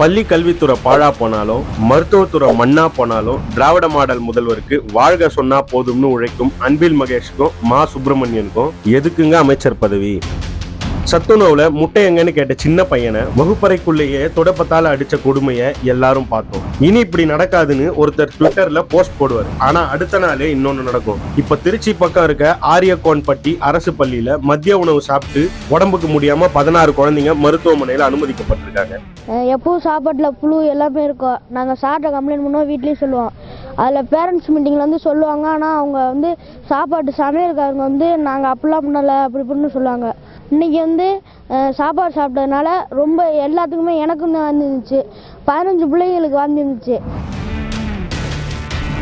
பள்ளி கல்வித்துறை பாழா போனாலும் மருத்துவத்துறை மண்ணா போனாலும் திராவிட மாடல் முதல்வருக்கு வாழ்க சொன்னா போதும்னு உழைக்கும் அன்பில் மகேஷுக்கும் மா சுப்பிரமணியனுக்கும் எதுக்குங்க அமைச்சர் பதவி? சத்துணவுல முட்டை எங்கன்னு கேட்ட சின்ன பையனை வகுப்பறைக்குள்ளேயே தொடப்பத்தால அடிச்ச கொடுமையை எல்லாரும் பார்த்தோம். இனி இப்படி நடக்காதுன்னு ஒருத்தர் ட்விட்டர்ல போஸ்ட் போடுவார். ஆனா அடுத்த நாளே இன்னொன்னு நடக்கும். இப்ப திருச்சி பக்கம் இருக்க ஆரியக்கோன்பட்டி அரசு பள்ளியில மதிய உணவு சாப்பிட்டு உடம்புக்கு முடியாம பதினாறு குழந்தைங்க மருத்துவமனையில அனுமதிக்கப்பட்டிருக்காங்க. எப்பவும் சாப்பாட்டில் புழு எல்லாமே இருக்கும் நாங்கள் சாப்பிட்ட கம்ப்ளைண்ட் பண்ணுவோம் வீட்லேயும் சொல்லுவோம். அதில் பேரண்ட்ஸ் மீட்டிங்கில் வந்து சொல்லுவாங்க ஆனால் அவங்க வந்து சாப்பாட்டு சமையல்காரங்க வந்து நாங்கள் அப்படிலாம் பண்ணலை அப்படி இப்படின்னு சொல்லுவாங்க. இன்றைக்கி வந்து சாப்பாடு சாப்பிட்டதுனால ரொம்ப எல்லாத்துக்குமே எனக்கும் தான் வந்துருந்துச்சு. பதினஞ்சு பிள்ளைங்களுக்கு வந்துருந்துச்சு.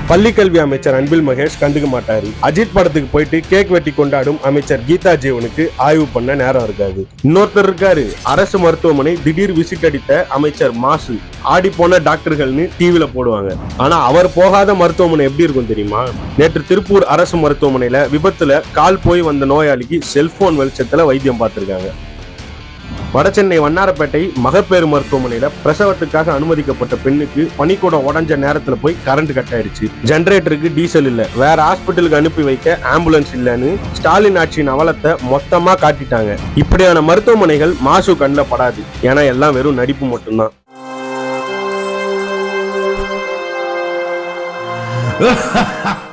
பள்ளி கல்வி அமைச்சர் அன்பில் மகேஷ் கண்டுக்க மாட்டாரு. அஜித் படத்துக்கு போயிட்டு கேக் வெட்டி கொண்டாடும் அமைச்சர் கீதா ஜீவனுக்கு ஆய்வு பண்ண நேரம் இருக்காது. இன்னொருத்தர் இருக்காரு. அரசு மருத்துவமனை திடீர் விசிட் அடித்த அமைச்சர் மாசு. ஆடி போன டாக்டர்கள்னு டிவில போடுவாங்க. ஆனா அவர் போகாத மருத்துவமனை எப்படி இருக்கும் தெரியுமா? நேற்று திருப்பூர் அரசு மருத்துவமனையில விபத்துல கால் போய் வந்த நோயாளிக்கு செல்போன் வெளிச்சத்துல வைத்தியம் பார்த்திருக்காங்க. வடசென்னை வண்ணாரப்பேட்டை மகப்பேறு மருத்துவமனையில பிரசவத்துக்காக அனுமதிக்கப்பட்ட பெண்ணுக்கு பனிக்கூடம் உடஞ்ச நேரத்துல போய் கரண்ட் கட் ஆயிடுச்சு. ஜெனரேட்டருக்கு டீசல் இல்ல. வேற ஹாஸ்பிட்டலுக்கு அனுப்பி வைக்க ஆம்புலன்ஸ் இல்லைன்னு ஸ்டாலின் ஆட்சியின் அவலத்தை மொத்தமா காட்டிட்டாங்க. இப்படியான மருத்துவமனைகள் மாசு கண்ணில் படாது. ஏன்னா எல்லாம் வெறும் நடிப்பு மட்டும்தான். ha ha